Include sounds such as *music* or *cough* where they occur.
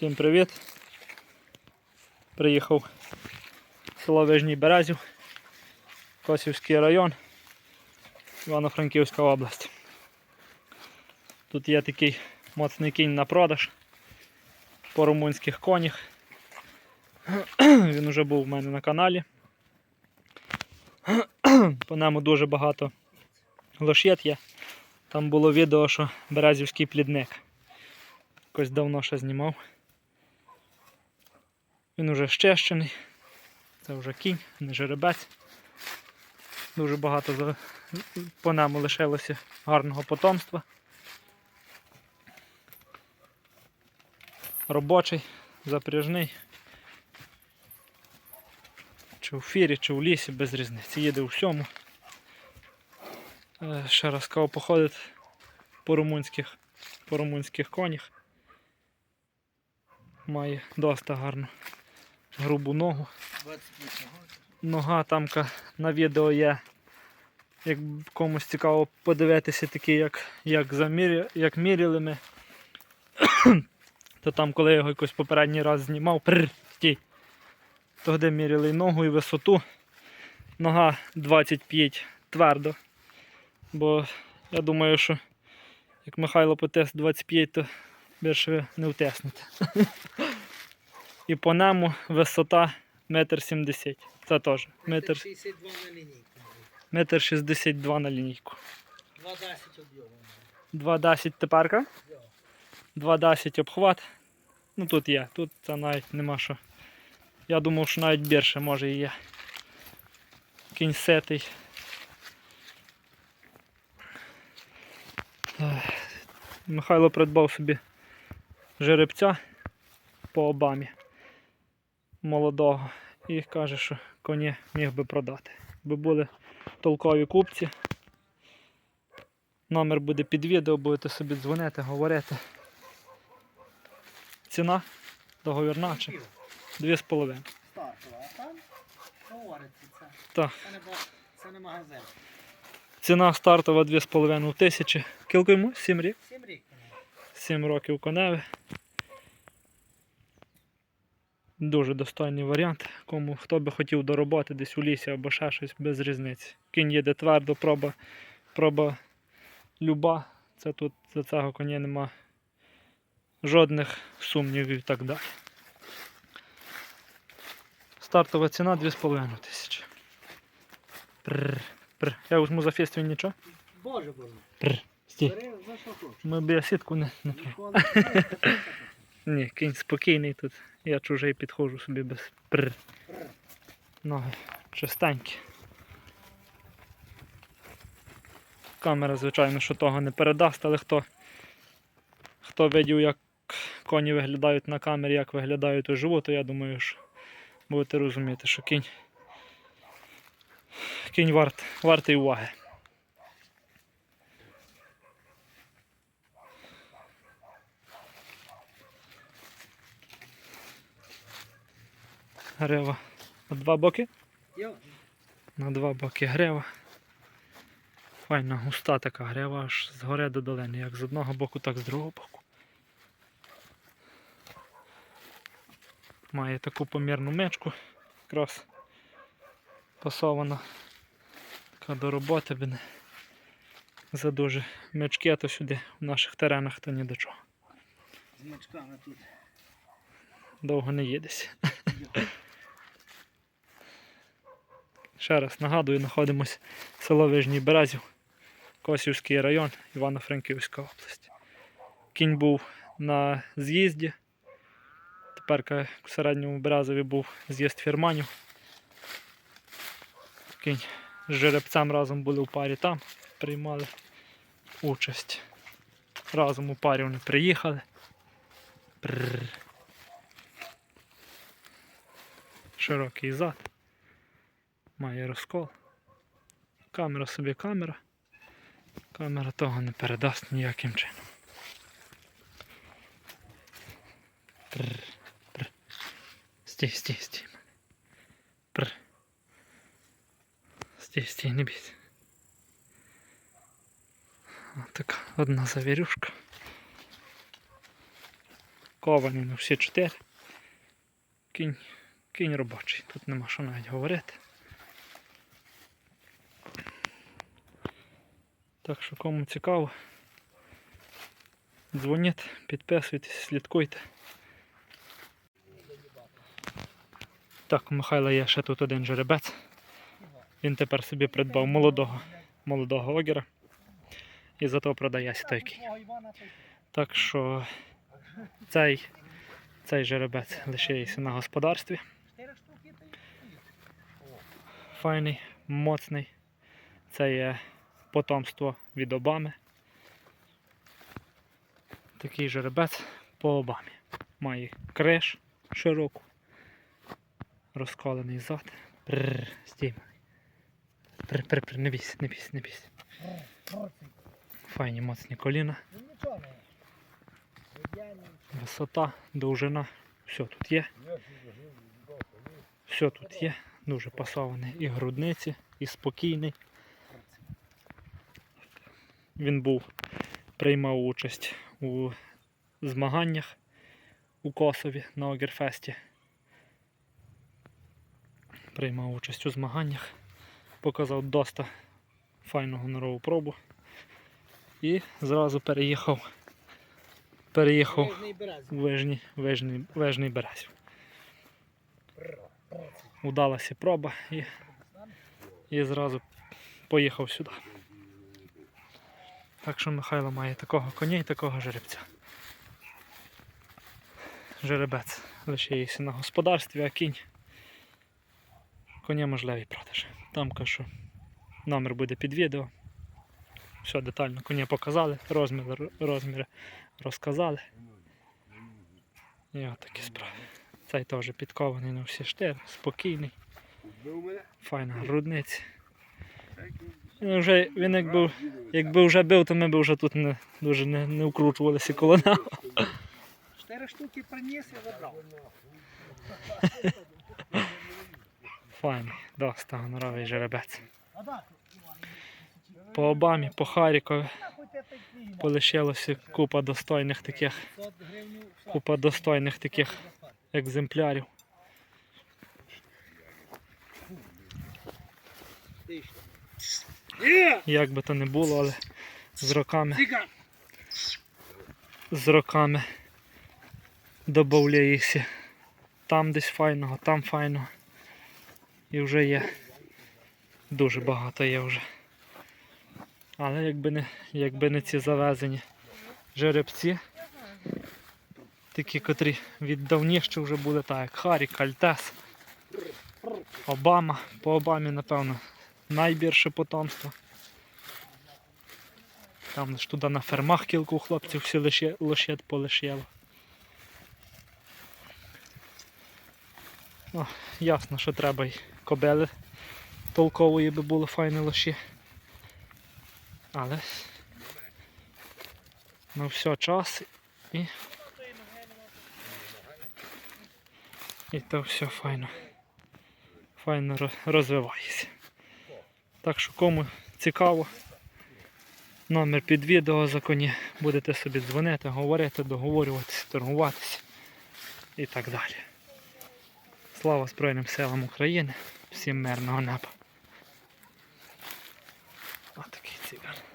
Всім привіт. Приїхав в село Вижній Березів, Косівський район, Івано-Франківська область. Тут є такий моцний кінь на продаж по румунських конях. Він вже був у мене на каналі. По ньому дуже багато лошет є. Там було відео, що Березівський плідник. Якось давно ще знімав. Він уже щещений. Це вже кінь, не жеребець. Дуже багато по ньому лишилося гарного потомства. Робочий, запряжний. Чи в фірі, чи в лісі, без різниці. Їде у всьому. Е, Ще раз кого походить по румунських, по румунських конях. Має доста гарну грубу ногу. Нога тамка на відео є. Як комусь цікаво подивитися такі, як, як, заміря, як міряли ми. *coughs* То там, коли я його якось попередній раз знімав, пррр, стій. То де міряли і ногу і висоту. Нога 25 твердо. Бо я думаю, що як Михайло потес 25, то більше не втеснете. *laughs* І по ньому висота метр сімдесят. Це теж метр, 62 на лінійку. метр шістдесят два на лінійку. 2,10 об'єму. 2,10 теперка, Да. 2,10 обхват. Ну тут є, тут це навіть нема що. Я думав, що навіть більше може і є. Кінь сетий. Михайло придбав собі жеребця по обамі молодого і каже, що коні міг би продати. Би були толкові купці. Номер буде під відео, будете собі дзвонити, говорити. Ціна договірна чи 2,5. Стартова, а там говориться це. Так. Це не, це не магазин. Ціна стартова 2,5 тисячі. Кілько йому? 7 рік. 7 рік. 7 років коневе. Дуже достойний варіант. Кому хто би хотів до роботи десь у лісі або ще щось без різниці. Кінь їде твердо, проба, проба люба. Це тут за цього коня нема жодних сумнівів і так далі. Стартова ціна 2,5 тисячі. Я візьму за фестиваль нічого. Боже боже. Ми б я сітку не, не Ні, кінь спокійний тут. Я чужий підходжу собі без пр. Ноги чистенькі. Камера, звичайно, що того не передасть, але хто, хто видів, як коні виглядають на камері, як виглядають уживу, то я думаю, що будете розуміти, що кінь. Кінь варт, вартий уваги. Грива. На два боки? На два боки грива. Файна густа така грива аж з гори до долини, як з одного боку, так з другого боку. Має таку помірну мечку, якраз пасована. Така до роботи би не за дуже мечки, то сюди в наших теренах то ні до чого. з мачками тут. Довго не їдеться. Ще раз нагадую, знаходимося в село Вижній Березів, Косівський район, Івано-Франківська область. Кінь був на з'їзді. Тепер в середньому Березові був з'їзд фірманів. Кінь з жеребцем разом були у парі там, приймали участь. Разом у парі вони приїхали. Прррр. Широкий зад. Має розкол. Камера собі камера. Камера того не передасть ніяким чином. Прр, прр. Стій, стій, стій. Прр. Стій, стій, не бійся. Така одна завірюшка. Ковані на всі чотири. Кінь, кінь робочий. Тут нема що навіть говорити. Так що кому цікаво, дзвоніть, підписуйтесь, слідкуйте. Так, у Михайла є ще тут один жеребець. Він тепер собі придбав молодого, молодого огіра. І зато продається той кінь. Так що цей, цей жеребець лишається на господарстві. Файний, моцний. Це є потомство від Обами. Такий жеребець по Обамі. Має криш широку, розколений зад. Прррр, стій. Прр, прр, прр, не бійся, не бійся, не бійся. Файні моцні коліна, висота, довжина. Все тут є. Все тут є. Дуже пасований і грудниці, і спокійний. Він був, приймав участь у змаганнях у Косові на Огерфесті. Приймав участь у змаганнях, показав доста файну гонорову пробу і зразу переїхав. Переїхав березі. Вижний, вижний, вижний березів. Удалася проба і, і зразу поїхав сюди. Так що Михайло має такого коня і такого жеребця. Жеребець лишається на господарстві, а кінь коня можливий продаж. Там кажу, номер буде під відео. Все детально коня показали, розміри, розміри розказали. І отакі справи. Цей теж підкований на всі штири, спокійний, файна грудниця. Вже, він якби, якби вже бив, то ми б вже тут не, дуже не, не вкручувалися коло нас. Чотири штуки приніс і забрав. Файний, доста гоноровий жеребець. По Обамі, по Харікові полишилося купа достойних таких, 500 гривень. все. купа достойних таких екземплярів. Є! Як би то не було, але з роками з роками додається там десь файного, там файного. І вже є дуже багато є вже. Але якби не, якби не ці завезені жеребці, такі, котрі віддавніше вже були, так як Харі, Кальтес, Обама. По Обамі, напевно, найбільше потомство. Там ж туди на фермах кілку хлопців всі лише, лошет полишило. Ну, ясно, що треба й кобели толкової би було файні лоші. Але на все час і. І то все файно. Файно розвивається. Так що кому цікаво, номер під відео за. Будете собі дзвонити, говорити, договорюватися, торгуватися і так далі. Слава Збройним силам України, всім мирного неба. Отакий цігар.